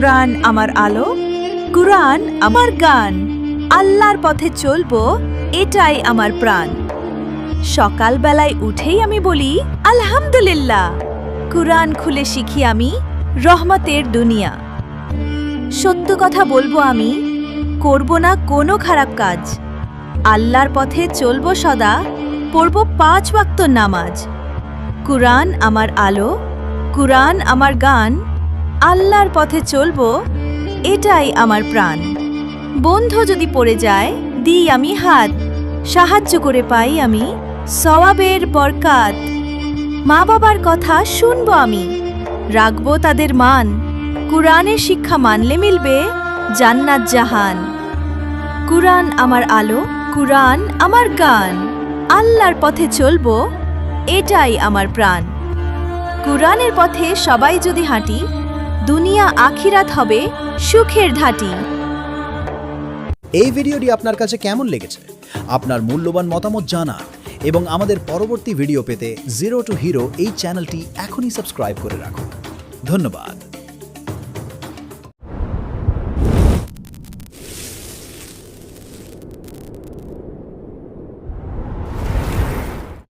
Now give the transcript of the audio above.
কুরআন আমার আলো, কুরআন আমার গান। আল্লাহর পথে চলবো, এটাই আমার প্রাণ। সকালবেলায় উঠেই আমি বলি, আলহামদুলিল্লাহ। কুরআন খুলে শিখি আমি, রহমতের দুনিয়া। সত্য কথা বলব আমি, করব না কোনো খারাপ কাজ। আল্লাহর পথে চলবো সদা, পড়ব পাঁচ ওয়াক্ত নামাজ। কুরআন আমার আলো, কুরআন আমার গান আল্লাহর পথে চলবো, এটাই আমার প্রাণ। বন্ধ যদি পড়ে যায়, দিই আমি হাত। সাহায্য করে পাই আমি সওয়াবের বরকাত। মা বাবার কথা শুনব আমি, রাখব তাদের মান। কুরআনের শিক্ষা মানলে মিলবে জান্নাত জাহান। কুরআন আমার আলো, কুরআন আমার গান। আল্লাহর পথে চলবো, এটাই আমার প্রাণ। কুরআনের পথে সবাই যদি হাঁটি দুনিয়া আখিরাত হবে সুখের ধাটি। এই ভিডিওটি আপনার কাছে কেমন লেগেছে? আপনার মূল্যবান মতামত জানান এবং আমাদের পরবর্তী ভিডিও পেতে জিরো টু হিরো এই চ্যানেলটি এখনই সাবস্ক্রাইব করে রাখুন। ধন্যবাদ।